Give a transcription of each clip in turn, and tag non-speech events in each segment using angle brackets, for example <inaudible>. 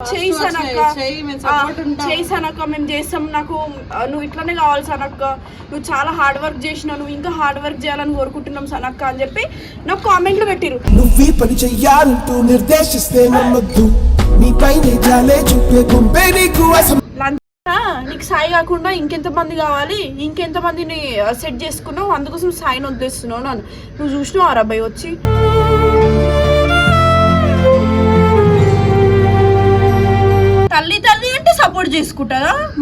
చేయిసానక్క. చేయిసానక్క మేము చేస్తాం. నాకు ఆ, నువ్వు ఇట్లనే కావాలి సనక్క. నువ్వు చాలా హార్డ్ వర్క్ చేసినావు. నువ్వు ఇంకా హార్డ్ వర్క్ చేయాలని కోరుకుంటున్నాం సనక్క అని చెప్పి నాకు కామెంట్లు పెట్టిరు నువ్వీ పని చెయ్యాలంటూ నిర్దేశిస్తే నమ్మొద్దు. నీపైనే జాలే చూపే గుంపే నీకు సాయి కాకుండా ఇంకెంత మంది కావాలి? ఇంకెంత మందిని సెట్ చేసుకున్నావు? అందుకోసం సాయిని వదిలేస్తున్నావు నన్ను. నువ్వు చూసినావు అబ్బాయి వచ్చి?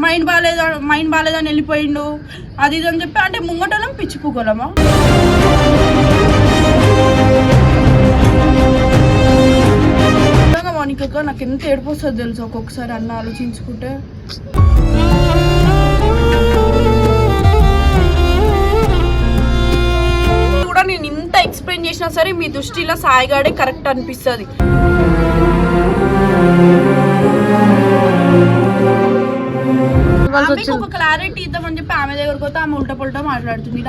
మైండ్ బాగాలేదా? మైండ్ బాగాలేదని వెళ్ళిపోయిండు. అది ఇది అని చెప్పి అంటే ముంగటలం పిచ్చిపోగలమా మౌనిక నాకు ఎంత ఏడుపు వస్తుంది తెలుసు ఒక్కొక్కసారి అన్న ఆలోచించుకుంటే. కూడా నేను ఇంత ఎక్స్ప్లెయిన్ చేసినా సరే మీ దృష్టిలో సాయిగాడే కరెక్ట్ అనిపిస్తుంది. ఆమెకు ఒక క్లారిటీ ఇద్దామని చెప్పి ఆమె దగ్గరకు పోతే ఆమె ఉల్టా పుల్టా మాట్లాడుతుంది.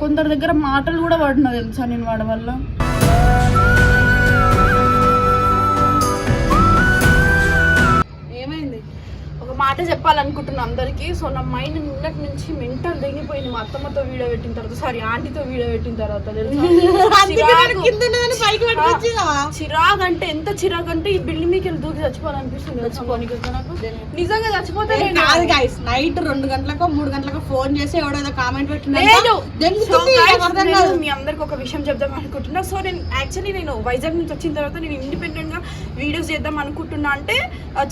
కొందరి దగ్గర మాటలు కూడా పడినా తెలుసా నేను వాడి వల్ల? ఒక మాట చెప్పాలనుకుంటున్నా అందరికి. సో నా మైండ్ నిన్నటి నుంచి మెంటల్ దిగిపోయింది. మా అత్తమ్మతో వీడియో పెట్టిన తర్వాత సారీ ఆంటీతో వీడియో పెట్టిన తర్వాత? <laughs> చిరాగ్ అంటే ఎంత చిరాగ్ అంటే ఈ బిల్డింగ్ మీకు వెళ్ళి దూకి చచ్చిపోవాలనిపిస్తుంది నిజంగా చచ్చిపోతే కాదు గైస్ నైట్ రెండు గంటలకో మూడు గంటలకో ఫోన్ చేసి ఎవడో కామెంట్ పెట్టినా మీ అందరికి ఒక విషయం చెప్దాం అనుకుంటున్నా. సో నేను యాక్చువల్లీ నేను వైజాగ్ నుంచి వచ్చిన తర్వాత నేను ఇండిపెండెంట్గా వీడియోస్ చేద్దాం అనుకుంటున్నా. అంటే ఆ,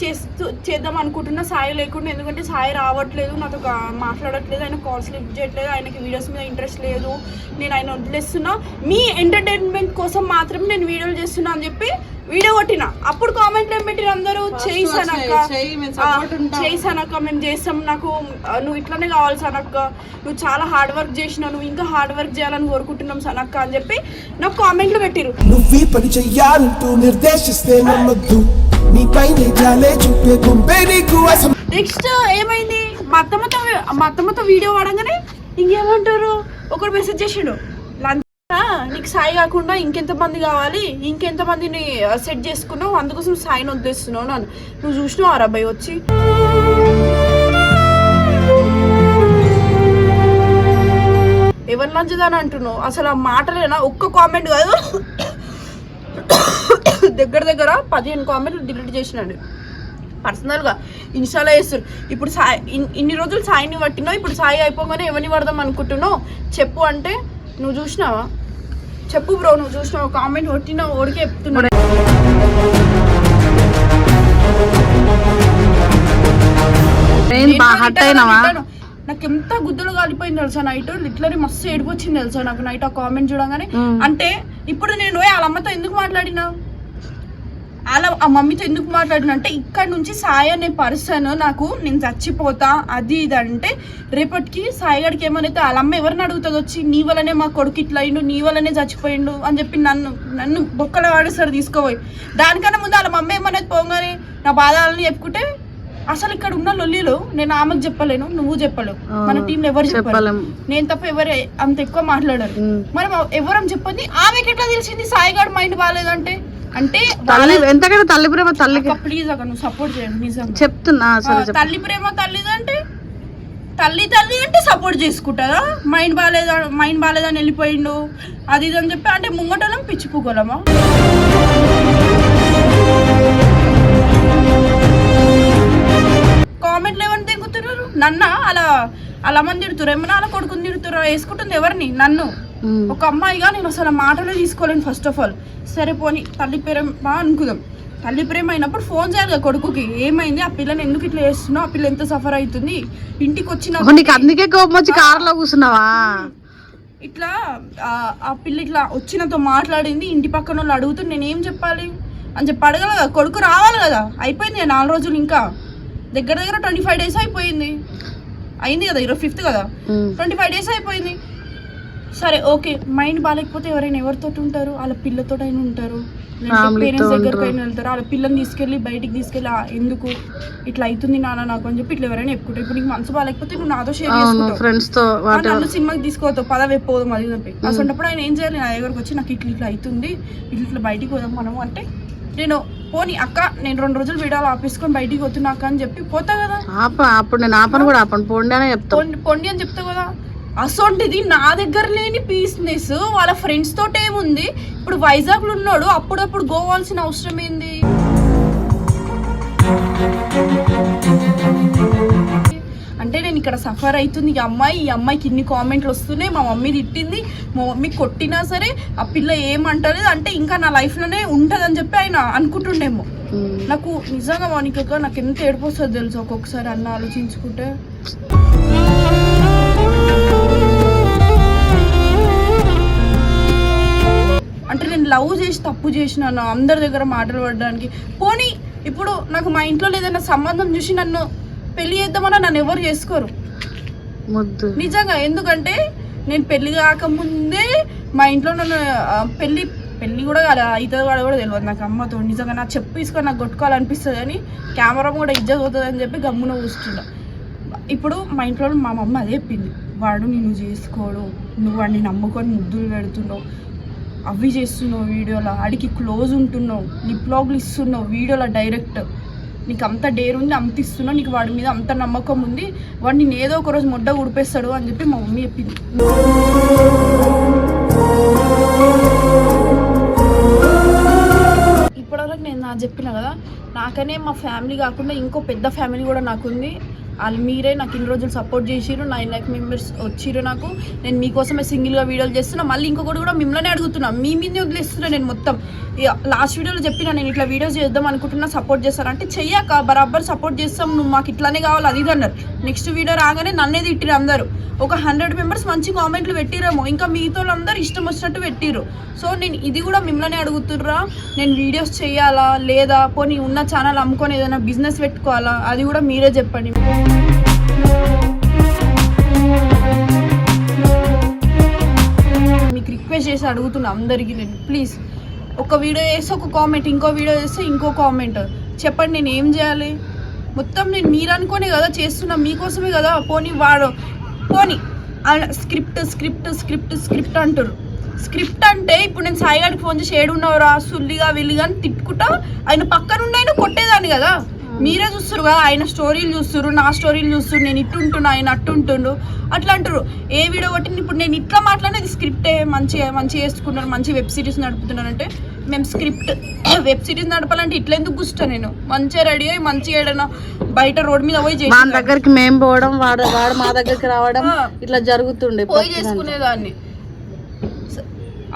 చేస్తూ చేద్దాం అనుకుంటున్నా సాయి లేకుండా ఎందుకంటే సాయి రావట్లేదు నాతో మాట్లాడట్లేదు ఆయన కాల్స్ లిఫ్ట్ చేయట్లేదు ఆయనకి వీడియోస్ మీద ఇంట్రెస్ట్ లేదు నేను ఆయన వదిలేస్తున్నా. మీ ఎంటర్టైన్మెంట్ కోసం మాత్రం నేను వీడియోలు చేస్తున్నా అని చెప్పి వీడియో కొట్టిన. అప్పుడు కామెంట్లు ఏం పెట్టిన అందరూ? చేయిసానక్క. చేయిసానక్క మేము చేస్తాం. నాకు నువ్వు ఇట్లనే కావాలి సనక్క. నువ్వు చాలా హార్డ్ వర్క్ చేసినావు నువ్వు ఇంకా హార్డ్ వర్క్ చేయాలని కోరుకుంటున్నాం సనక్క అని చెప్పి నాకు కామెంట్లు పెట్టిరు నువ్వీ పని చెయ్యాలంటూ నిర్దేశిస్తే నమ్మొద్దు. చూపే గుంపే నీకు నెక్స్ట్ ఏమైంది? మా అత్తమ్మతో మా అత్తమ్మతో వీడియో వాడగానే ఇంకేమంటారు? ఒకడు మెసేజ్ చేసిండు. లంచా నీకు సాయి కాకుండా ఇంకెంతమంది కావాలి? ఇంకెంతమందిని సెట్ చేసుకున్నావు? అందుకోసం సాయిని వదిలేస్తున్నావు నన్ను నువ్వు చూసినావు అబ్బాయి వచ్చి? ఎవరు లంచదని అంటున్నావు? అసలు ఆ మాటలేనా? ఒక్క కామెంట్ కాదు. దగ్గర దగ్గర పదిహేను కామెంట్లు డిలీట్ చేసినాడు. పర్సనల్గా ఇన్స్టాలో వేస్తారు ఇప్పుడు సాయి ఇన్- ఇన్ని రోజులు సాయిని పట్టినావు ఇప్పుడు సాయి అయిపోగానే ఎవరిని పడదాం అనుకుంటున్నావు? చెప్పు అంటే నువ్వు చూసినావా? చెప్పు బ్రో నువ్వు చూసినావు? కామెంట్ కొట్టినావు ఓడికే చెప్తున్నావు రిటర్న్. నాకు ఎంత గుద్దలు కాలిపోయింది తెలుసా నైట్ లిట్లరీ మస్తు ఏడుపు వచ్చింది తెలుసా నాకు నైట్ ఆ కామెంట్ చూడగానే. అంటే ఇప్పుడు నేను వాళ్ళ అమ్మతో ఎందుకు మాట్లాడినా? వాళ్ళ ఆ మమ్మీతో ఎందుకు మాట్లాడినా అంటే ఇక్కడ నుంచి సాయి అనే పర్సన్ నాకు నేను చచ్చిపోతా అది ఇది అంటే రేపటికి సాయి గడికి ఏమైతే వాళ్ళ అమ్మ ఎవరిని అడుగుతుంది వచ్చి నీ వల్లనే మా కొడుకు ఇట్లా అయిండు నీ వల్లనే చచ్చిపోయిండు అని చెప్పి నన్ను నన్ను బొక్కల వాడేసారు తీసుకోపోయి. దానికన్నా ముందు వాళ్ళ మమ్మ ఏమనేది పోగానే నా బాధలని చెప్పుకుంటే అసలు ఇక్కడ ఉన్న లొల్లిలో నేను ఆమెకు చెప్పలేను నువ్వు చెప్పలేవు. మన టీంలో ఎవరు చెప్పలేము నేను తప్ప ఎవరు అంత ఎక్కువ మాట్లాడరు. మనం ఎవరం చెప్పండి ఆమెకి ఎట్లా తెలిసింది సాయిగాడు మైండ్ బాగాలేదంటే? అంటే తల్లి ఎంతకైనా తల్లి ప్రేమ తల్లికి ప్లీజ్ అక్క నువ్వు సపోర్ట్ చేయండి నిజంగా. చెప్తున్నా తల్లి ప్రేమ తల్లిది అంటే తల్లి తల్లి అంటే సపోర్ట్ చేసుకుంటుందా మైండ్ బాగాలేదా మైండ్ బాగాలేదని వెళ్ళిపోయిండు అది ఇది అని చెప్పి అంటే ముంగటలం పిచ్చిపోగలమా కామెంట్లు ఎవరిని తెగుతున్నారు? నన్న? అలా అలా మంది తిడుతురు ఏమన్నా అలా కొడుకుని తిడుతురు వేసుకుంటుంది ఎవరిని? నన్ను. ఒక అమ్మాయిగా నేను అసలు మాటలే తీసుకోలేను ఫస్ట్ ఆఫ్ ఆల్ సరే పోనీ తల్లి ప్రేమ అనుకుందాం. తల్లి ప్రేమ అయినప్పుడు ఫోన్ చేయాలి కదా కొడుకుకి. ఏమైంది? ఆ పిల్లని ఎందుకు ఇట్లా చేస్తున్నావు? ఆ పిల్ల ఎంత సఫర్ అవుతుంది? ఇంటికి వచ్చిన నీకు అందుకే కోపం వచ్చి కారులో కూర్చున్నావా? ఇట్లా ఆ పిల్ల ఇట్లా వచ్చినతో మాట్లాడింది ఇంటి పక్కన వాళ్ళు అడుగుతూ నేనేం చెప్పాలి? అని చెప్పి అడగాలి కదా. కొడుకు రావాలి కదా. అయిపోయింది నాలుగు రోజులు ఇంకా. దగ్గర దగ్గర ట్వంటీ ఫైవ్ డేస్ అయిపోయింది. అయింది కదా ఈరోజు ఫిఫ్త్ కదా. ట్వంటీ ఫైవ్ డేస్ అయిపోయింది. సరే ఓకే. మైండ్ బాగాలేకపోతే ఎవరైనా ఎవరితో ఉంటారు వాళ్ళ పిల్లతో అయినా ఉంటారు పేరెంట్స్తో దగ్గరికి ఉంటారు. అయినా వెళ్తారు? వాళ్ళ పిల్లని తీసుకెళ్ళి బయటికి తీసుకెళ్ళి "ఆ, ఎందుకు? ఇట్లా అవుతుంది నాన్న నాకు అని చెప్పి ఇట్లా ఎవరైనా చెప్పుకుంటారు. ఇప్పుడు నీకు మనసు బాగాలేకపోతే నువ్వు నాతో షేర్ చేసుకుంటావు. నన్ను సినిమాకి తీసుకోవద్దు పోదాం అది చెప్పి. అసలు ఆయన ఏం చేయాలి? నా దగ్గరకు వచ్చి నాకు ఇట్లా ఇట్లా అవుతుంది ఇట్లా ఇట్లా బయటికి పోదాం మనము అంటే నేను పోనీ అక్క నేను రెండు రోజులు వీడియోలు ఆపేసుకొని బయటికి పోతున్నా అక్క అని చెప్పి పోతా కదా. అప్పుడు నేను ఆపను కూడా ఆపను. పోండి అనే చెప్తాం పొండి అని చెప్తా కదా. అసొంటిది నా దగ్గర లేని పీస్నెస్ వాళ్ళ ఫ్రెండ్స్ తోటి ఏముంది? ఇప్పుడు వైజాగ్లో ఉన్నాడు అప్పుడప్పుడు గోవాల్సిన అవసరం ఏంది? అంటే నేను ఇక్కడ సఫర్ అవుతుంది. ఈ అమ్మాయి ఈ అమ్మాయికి ఇన్ని కామెంట్లు వస్తున్నాయి. మా మమ్మీ తిట్టింది. మా మమ్మీ కొట్టినా సరే ఆ పిల్ల ఏమంటలేదు. అంటే ఇంకా నా లైఫ్లోనే ఉంటుందని చెప్పి ఆయన అనుకుంటుండేమో. నాకు నిజంగా వానికక్క నాకు ఎంత ఏడుపు వస్తుంది తెలుసు? ఒక్కొక్కసారి అన్న ఆలోచించుకుంటే. అంటే నేను లవ్ చేసి తప్పు చేసినాను అందరి దగ్గర మాటలు పడడానికి. పోనీ ఇప్పుడు నాకు మా ఇంట్లో ఏదైనా సంబంధం చూసి నన్ను పెళ్ళి చేద్దామన్నా నన్ను ఎవరు చేసుకోరు? నిజంగా ఎందుకంటే నేను పెళ్ళి కాకముందే మా ఇంట్లో నన్ను పెళ్ళి పెళ్ళి కూడా కాదు అవుతుంది కూడా కూడా తెలియదు నాకు అమ్మతో. నిజంగా నాకు చెప్పు తీసుకొని నాకు కొట్టుకోవాలనిపిస్తుంది అని కెమెరా కూడా ఇజ్జత్ అవుతుంది అని చెప్పి గమ్మున కూర్చుంటా ఇప్పుడు మా ఇంట్లో మా మమ్మ అదే చెప్పింది. వాడు నిన్ను చేసుకోడు నువ్వు వాడిని నమ్ముకొని ముద్దులు పెడుతున్నావు. అవి చేస్తున్నావు వీడియోలో ఆడికి క్లోజ్ ఉంటున్నావు నీ లాగ్లు ఇస్తున్నావు వీడియోలో డైరెక్ట్. నీకు అంత డేర్ ఉంది అంత ఇస్తున్నావు నీకు వాడి మీద అంత నమ్మకం ఉంది వాడు నేను ఏదో ఒక రోజు ముడ్డ ఉడిపేస్తాడు అని చెప్పి మా మమ్మీ చెప్పింది. ఇప్పటివరకు నేను నాకు చెప్పిన కదా నాకనే మా ఫ్యామిలీ కాకుండా ఇంకో పెద్ద ఫ్యామిలీ కూడా నాకుంది. వాళ్ళు మీరే నాకు ఇన్ని రోజులు సపోర్ట్ చేసిరు నైన్ లైక్ మెంబర్స్ వచ్చిరు నాకు. నేను మీకోసమే సింగిల్గా వీడియోలు చేస్తున్నా. మళ్ళీ ఇంకొకటి కూడా మిమ్మల్ని అడుగుతున్నా. మీ మీదే వదిలేస్తున్నా నేను మొత్తం. లాస్ట్ వీడియోలో చెప్పిన నేను ఇట్లా వీడియోస్ చేద్దాం అనుకుంటున్నా సపోర్ట్ చేస్తానంటే చెయ్యక బరాబర్ సపోర్ట్ చేస్తాం నువ్వు మాకు ఇట్లానే కావాలి అది ఇది అన్నారు. నెక్స్ట్ వీడియో రాగానే నన్నే తిట్టిరు అందరూ. ఒక హండ్రెడ్ మెంబర్స్ మంచి కామెంట్లు పెట్టిరేమో ఇంకా మిగతా అందరూ ఇష్టం వచ్చినట్టు పెట్టిరు సో నేను ఇది కూడా మిమ్మల్ని అడుగుతుర్రా నేను వీడియోస్ చేయాలా లేదా పోనీ ఉన్న ఛానల్ అమ్ముకొని ఏదైనా బిజినెస్ పెట్టుకోవాలా అది కూడా మీరే చెప్పండి. మీకు రిక్వెస్ట్ చేసి అడుగుతున్నా అందరికీ నేను ప్లీజ్ ఒక వీడియో చేస్తే ఒక కామెంట్ ఇంకో వీడియో చేస్తే ఇంకో కామెంట్ చెప్పండి నేను ఏం చేయాలి? మొత్తం నేను మీరు అనుకోనే కదా చేస్తున్నా మీకోసమే కదా? పోనీ వాడు పోనీ. స్క్రిప్ట్ స్క్రిప్ట్ స్క్రిప్ట్ స్క్రిప్ట్ అంటారు స్క్రిప్ట్ అంటే ఇప్పుడు నేను సాయిగాడికి ఫోన్ చేసి ఏడున్నవరా? సుల్లిగా విల్లిగా అని తిట్టుకుంటా ఆయన పక్కనుండి ఆయన కొట్టేదాన్ని కదా. మీరే చూస్తారు కదా ఆయన స్టోరీలు చూస్తారు నా స్టోరీలు చూస్తారు నేను ఇట్టుంటున్నా ఆయన అట్టుంటుండు. అట్లా అంటారు ఏ వీడియో కొట్టిన ఇప్పుడు నేను ఇట్లా మాట్లాడేది స్క్రిప్టే మంచిగా మంచిగా వేసుకున్నారు మంచి వెబ్ సిరీస్ నడుపుతున్నాను అంటే మేము స్క్రిప్ట్ వెబ్ సిరీస్ నడపాలంటే ఇట్లా ఎందుకు కూర్చుంటా నేను మంచిగా రెడీ అయ్యి మంచిగా ఏడైనా బయట రోడ్ మీద పోయి చేసి వాని దగ్గరికి మేము పోవడం వాడు వాడు మా దగ్గరికి రావడం. ఇట్లా జరుగుతుండే పోయి. చేసుకునేదాన్ని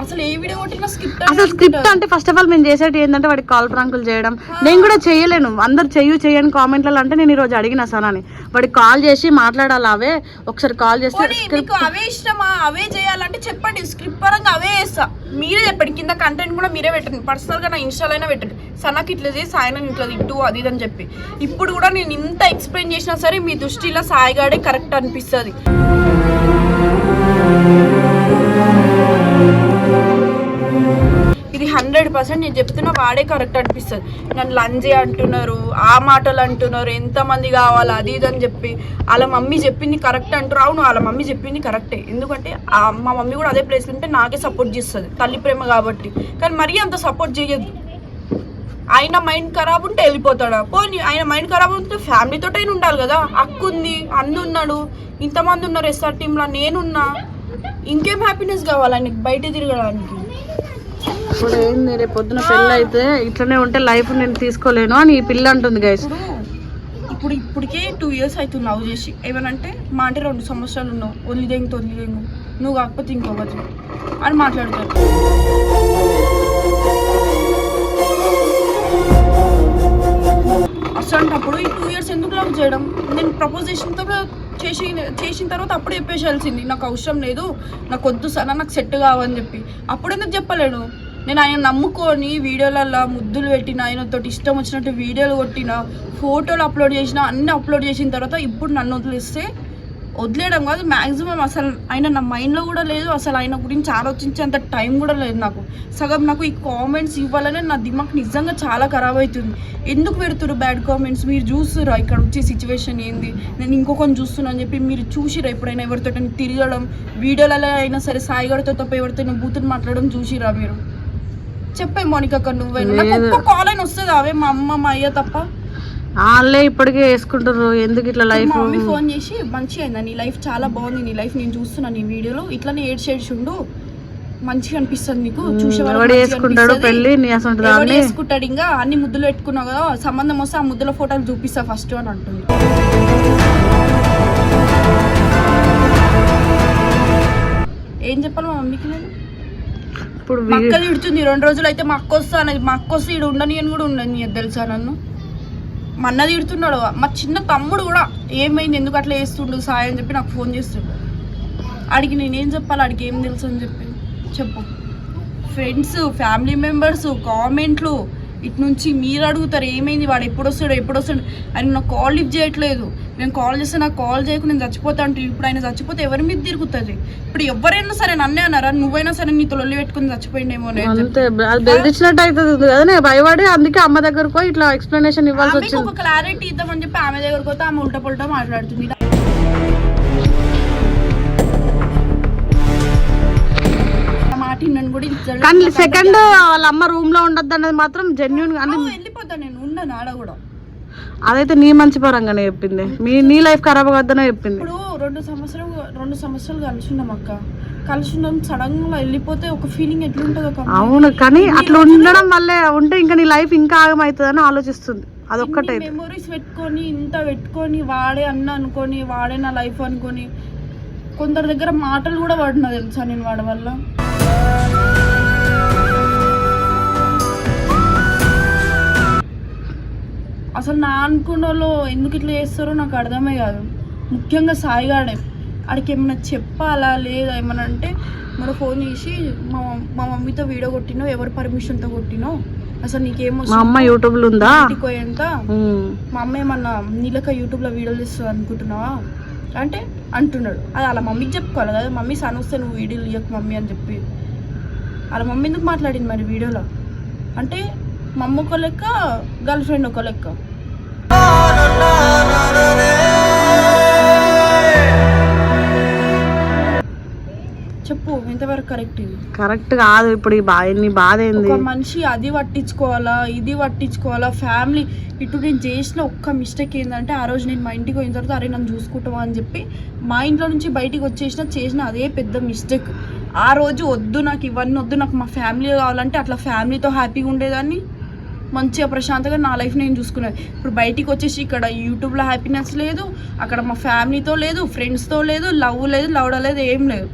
అసలు ఏ వీడియో కొట్టినా స్క్రిప్ట్ అసలు స్క్రిప్ట్ అంటే ఫస్ట్ ఆఫ్ ఆల్ మేము చేసేది ఏంటంటే వాడికి కాల్ ప్రాంకులు చేయడం. నేను కూడా చేయలేను. అందరు చెయ్యు చేయని కామెంట్లలో అంటే నేను ఈ రోజు అడిగిన సనాని. వాడికి కాల్ చేసి మాట్లాడాలి అవే? ఒకసారి కాల్ చేస్తే మీకు అవే ఇష్టమా? అవే చేయాలంటే చెప్పండి. స్క్రిప్ట్ పరంగా అవే వేస్తా మీరే చెప్పండి. కింద కంటెంట్ కూడా మీరే పెట్టండి. పర్సనల్గా నా ఇన్స్టాల్ అయినా పెట్టండి. సనకి ఇట్లా చేసి ఆయన ఇట్లా తిట్టు అది ఇది అని చెప్పి. ఇప్పుడు కూడా నేను ఇంత ఎక్స్ప్లెయిన్ చేసినా సరే మీ దృష్టిలో సాయిగాడే కరెక్ట్ అనిపిస్తుంది. హండ్రెడ్ పర్సెంట్ నేను చెప్తున్నా వాడే కరెక్ట్ అనిపిస్తుంది. నన్ను లంజే అంటున్నారు ఆ మాటలు అంటున్నారు ఎంతమంది కావాలి అది ఇది అని చెప్పి. వాళ్ళ మమ్మీ చెప్పింది కరెక్ట్ అంటారు అవును వాళ్ళ మమ్మీ చెప్పింది కరెక్టే. ఎందుకంటే మా మమ్మీ కూడా అదే ప్లేస్ ఉంటే నాకే సపోర్ట్ చేస్తుంది తల్లి ప్రేమ కాబట్టి. కానీ మరీ అంత సపోర్ట్ చేయొద్దు. ఆయన మైండ్ ఖరాబ్ ఉంటే వెళ్ళిపోతాడా? పోనీ ఆయన మైండ్ ఖరాబ్ ఉంటే ఫ్యామిలీతో అయినా ఉండాలి కదా. అక్కుంది ఉంది ఉన్నాడు ఇంతమంది ఉన్నారు ఎస్ఆర్ టీంలో నేనున్నా. ఇంకేం హ్యాపీనెస్ కావాలి ఆయనకి బయట తిరగడానికి? ఇప్పుడు ఏంది రేపు పొద్దున పెళ్ళి అయితే ఇట్లనే ఉంటే లైఫ్ నేను తీసుకోలేను అని ఈ పిల్ల అంటుంది గైస్ ఇప్పుడు ఇప్పటికే టూ ఇయర్స్ అవుతుంది లవ్ చేసి. ఏమనంటే మా అంటే రెండు సంవత్సరాలు ఉన్నావు. వదిలిదేంగు తొలిదేంగు నువ్వు కాకపోతే ఇంకొకటి. అని మాట్లాడతారు. అసలు ఈ టూ ఇయర్స్ ఎందుకు లవ్ చేయడం? నేను ప్రపోజ్ చేసినప్పుడు చేసి చేసిన తర్వాత అప్పుడు చెప్పేసాల్సింది నాకు అవసరం లేదు నాకు వద్దు సార్ నాకు సెట్ కావని చెప్పి. అప్పుడు ఎందుకు చెప్పలేడు నేను ఆయన నమ్ముకొని వీడియోలలో ముద్దులు పెట్టిన ఆయనతో ఇష్టం వచ్చినట్టు వీడియోలు కొట్టిన ఫోటోలు అప్లోడ్ చేసిన అన్నీ అప్లోడ్ చేసిన తర్వాత ఇప్పుడు నన్ను వదిలిస్తే వదిలేయడం కాదు. మాక్సిమం అసలు ఆయన నా మైండ్లో కూడా లేదు. అసలు ఆయన గురించి ఆలోచించేంత టైం కూడా లేదు నాకు. సగం నాకు ఈ కామెంట్స్ ఇవ్వాలనే నా దిమాగ్ నిజంగా చాలా ఖరాబ్ అవుతుంది ఎందుకు పెడుతున్నారు బ్యాడ్ కామెంట్స్ మీరు చూస్తురా ఇక్కడ వచ్చే సిచ్యువేషన్ ఏంది? నేను ఇంకొకరిని చూస్తున్నా అని చెప్పి మీరు చూసిరా ఎప్పుడైనా ఎవరితో తిరగడం? వీడియోలలో అయినా సరే సాయిగడితో తప్ప ఎవరితో బూతులు మాట్లాడడం చూసిరా మీరు? చెప్పే మోనిక నువ్వైనా నాకు ఒక్క కాల్ అయినా వస్తుంది? అవే మా అమ్మ మా అయ్య తప్ప? వాళ్ళే ఇప్పటికే వేసుకుంటారు ఎందుకు ఇట్లా లైఫ్ మమ్మీ ఫోన్ చేసి మంచిగా అయిందా నీ లైఫ్ చాలా బాగుంది నీ లైఫ్ నేను చూస్తున్నా నీ వీడియోలో. ఇట్లానే ఏడ్చి ఉండు మంచిగా అనిపిస్తుంది నీకు. చూసే వాళ్ళకి ఎవడు మంచిగా వేసుకుంటాడు దాన్ని. వేసుకుంటాడు ఇంకా అన్ని ముద్దులు పెట్టుకున్నావు కదా సంబంధం వస్తే ఆ ముద్దుల ఫోటోలు చూపిస్తా ఫస్ట్ అని అంటుంది. ఏం చెప్పాలి మా మమ్మీకి నేను? ఇప్పుడు మా వీ- అక్క తిడుతుంది రెండు రోజులు అయితే మా అక్క వస్తా అనేది మా అక్క వస్తే ఇక్కడ ఉండని అని కూడా ఉండని తెలుసా నన్ను? మా అన్న తిడుతున్నాడు. మా చిన్న తమ్ముడు కూడా ఏమైంది? ఎందుకు అట్లా చేస్తుండు? సాయి అని చెప్పి నాకు ఫోన్ చేస్తుండు. అడిగి నేనేం చెప్పాలి? అడిగి ఏం తెలుసు అని చెప్పి చెప్పు. ఫ్రెండ్స్ ఫ్యామిలీ మెంబర్స్ కామెంట్లు ఇటు నుంచి మీరు అడుగుతారు ఏమైంది వాడు ఎప్పుడు వస్తాడు ఎప్పుడు వస్తాడు ఆయన నాకు కాల్ లిఫ్ట్ చేయట్లేదు. నేను కాల్ చేస్తే నాకు కాల్ చేయకు నేను చచ్చిపోతా అంటే ఇప్పుడు ఆయన చచ్చిపోతే ఎవరి మీద తిరుగుతుంది? ఇప్పుడు ఎవరైనా సరే నన్నే అన్నారా? నువ్వైనా సరే నీతో లొల్లి పెట్టుకుని చచ్చిపోయిండేమో. అంతే బెదిరించినట్టు అవుతుంది కదా భయపడి అందుకే అమ్మ దగ్గరకు ఇట్లా ఎక్స్ప్లెనేషన్ ఇవ్వాల్సి వచ్చింది. క్లారిటీ ఇద్దామని చెప్పి ఆమె దగ్గరకు పోతే ఆమె ఉల్టా పుల్టా మాట్లాడుతుంది. కానీ సెకండ్ వాళ్ళ అమ్మ రూమ్లో ఉండద్దు అనేది మాత్రం జెన్యున్ వెళ్ళిపోతా నేను ఉన్నాను ఆడ కూడా. అదైతే నీ మంచి పరంగానే చెప్పింది. మీ నీ లైఫ్ ఖరాబ్ అవద్దనే చెప్పింది. ఇప్పుడు రెండు సంవత్సరాలు రెండు సంవత్సరాలు కలిసి ఉన్నాం అక్క. కలిసి ఉన్నాం సడన్గా వెళ్ళిపోతే ఒక ఫీలింగ్ ఎట్లుంటది ఒక? అవును కానీ అట్లా ఉండడం వల్లే ఉంటే ఇంకా నీ లైఫ్ ఇంకా ఆగమవుతుందని ఆలోచిస్తుంది. అదొక్కటే మెమొరీస్ పెట్టుకొని ఇంత పెట్టుకొని వాడే అన్న అనుకొని వాడే నా లైఫ్ అనుకొని కొందరి దగ్గర మాటలు కూడా పడినా తెలుసా నేను వాడి వల్ల? నా అనుకున్న వాళ్ళు ఎందుకు ఇట్లా చేస్తారో నాకు అర్థమే కాదు. ముఖ్యంగా సాయిగాడే ఆడికి ఏమైనా చెప్పాలా లేదా ఏమన్నా అంటే మన ఫోన్ చేసి మా మా మమ్మీతో వీడియో కొట్టినో ఎవరి పర్మిషన్తో కొట్టినో అసలు నీకేం మా అమ్మ యూట్యూబ్లో ఉందా ఉమ్. మా అమ్మ ఏమన్నా నీలక యూట్యూబ్లో వీడియోలు తీస్తుంది అనుకుంటున్నావా? అంటే అంటున్నాడు. అది అలా మమ్మీకి చెప్పుకోవాలి? కదా మమ్మీ సన్ వస్తే నువ్వు వీడియోలు ఇవ్వకు మమ్మీ అని చెప్పి. అలా మమ్మీ ఎందుకు మాట్లాడింది మరి వీడియోలో? అంటే మా అమ్మ ఒక లెక్క గర్ల్ ఫ్రెండ్ ఒక లెక్క. చెప్పు ఎంతవరకు కరెక్ట్ ఇది. కరెక్ట్ కాదు ఇప్పుడు ఈ బాధ ఏంది? ఒక మనిషి అది పట్టించుకోవాలా ఇది పట్టించుకోవాలా ఫ్యామిలీ ఇటు నేను చేసిన ఒక్క మిస్టేక్ ఏంటంటే ఆ రోజు నేను మా ఇంటికి పోయిన తర్వాత అరే నన్ను చూసుకుంటావా? అని చెప్పి మా ఇంట్లో నుంచి బయటికి వచ్చేసిన చేసిన అదే పెద్ద మిస్టేక్ ఆ రోజు వద్దు నాకు ఇవన్నీ వద్దు నాకు మా ఫ్యామిలీ కావాలంటే అట్లా ఫ్యామిలీతో హ్యాపీగా ఉండేదాన్ని. మంచిగా ప్రశాంతంగా నా లైఫ్ నేను చూసుకునేది ఇప్పుడు బయటికి వచ్చేసి ఇక్కడ యూట్యూబ్లో హ్యాపీనెస్ లేదు అక్కడ మా ఫ్యామిలీతో లేదు ఫ్రెండ్స్తో లేదు లవ్ లేదు లవ్ లేదు ఏం లేదు.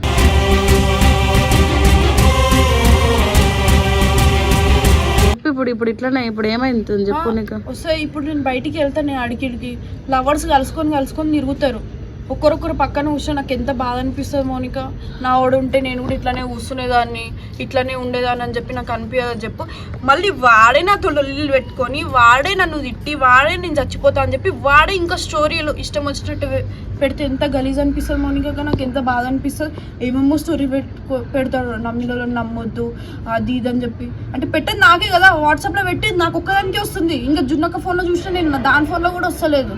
ఇప్పుడు ఇప్పుడు ఇట్లనే ఇప్పుడు ఏమైంది? చెప్పు నీకు. వస్తే ఇప్పుడు నేను బయటికి వెళ్తాను నేను అడిగిడికి లవర్స్ కలుసుకొని కలుసుకొని తిరుగుతారు. ఒక్కరొక్కరు పక్కన కూర్చొని నాకు ఎంత బాధ అనిపిస్తుంది మోనిక? నా వాడు ఉంటే నేను కూడా ఇట్లానే కూర్చునేదాన్ని ఇట్లానే ఉండేదాన్ని అని చెప్పి నాకు అనిపించదు చెప్పు. మళ్ళీ వాడే నా తొలలు పెట్టుకొని వాడే నన్ను తిట్టి వాడే నేను చచ్చిపోతా అని చెప్పి వాడే ఇంకా స్టోరీలు ఇష్టం వచ్చినట్టు పెడితే ఎంత గలీజ్ అనిపిస్తుంది మోనిక? నాకు ఎంత బాధ అనిపిస్తుంది. ఏమేమో స్టోరీ పెట్టుకో పెడతాడు. నమ్మిలో నమ్మొద్దు అది ఇది అని చెప్పి. అంటే పెట్టేది నాకే కదా. వాట్సాప్లో పెట్టేది నాకు ఒక్కదానికే వస్తుంది. ఇంకా జున్నక్క ఫోన్లో చూసినా నేను దాని ఫోన్లో కూడా వస్తలేదు.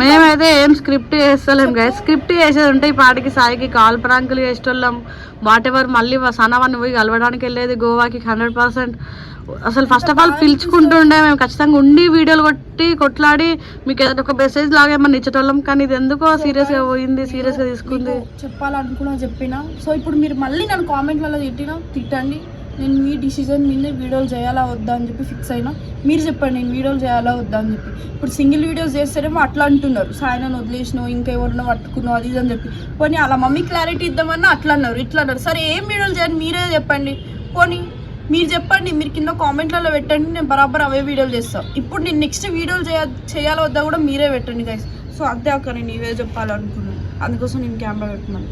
మేమైతే ఏం స్క్రిప్ట్ చేస్తలేం కదా స్క్రిప్ట్ చేసేది ఉంటే ఈ పాటికి సాయికి కాల్ ప్రాంకులు చేసేటోళ్ళం. వాట్ ఎవర్ మళ్ళీ సనవన్నీ పోయి కలవడానికి వెళ్ళేది గోవాకి హండ్రెడ్ పర్సెంట్ అసలు ఫస్ట్ ఆఫ్ ఆల్ పిలుచుకుంటుండే మేము ఖచ్చితంగా ఉండి వీడియోలు కొట్టి కొట్లాడి మీకు ఏదైనా ఒక మెసేజ్ లాగా ఏమన్నా ఇచ్చేటోళ్ళం. కానీ ఇది ఎందుకో సీరియస్గా పోయింది సీరియస్గా తీసుకుంది. చెప్పాలనుకున్నా చెప్పిన. సో ఇప్పుడు మీరు మళ్ళీ నన్ను కామెంట్లలో తిట్టినా తిట్టండి. నేను మీ డిసిజన్ మీద వీడియోలు చేయాలా వద్దా అని చెప్పి ఫిక్స్ అయినా మీరు చెప్పండి నేను వీడియోలు చేయాలా వద్దా అని చెప్పి. ఇప్పుడు సింగిల్ వీడియోస్ చేస్తేనేమో అట్లా అంటున్నారు. సాయనను వదిలేసినావు ఇంకా ఎవరినో పట్టుకున్నావు అది ఇది అని చెప్పి. పోనీ అలా మమ్మీ క్లారిటీ ఇద్దామన్నా అట్లా అన్నారు ఇట్లా అన్నారు. సరే ఏం వీడియోలు చేయండి మీరే చెప్పండి. పోనీ మీరు చెప్పండి మీరు కింద కామెంట్లలో పెట్టండి నేను బరాబర్ అవే వీడియోలు చేస్తాను ఇప్పుడు నేను నెక్స్ట్ వీడియోలు చేయ చేయాలా వద్దా కూడా మీరే పెట్టండి గైస్ సో అంతే అక్క నేను ఇవే చెప్పాలనుకున్నాను అందుకోసం నేను కెమెరా పెట్టుకున్నాను.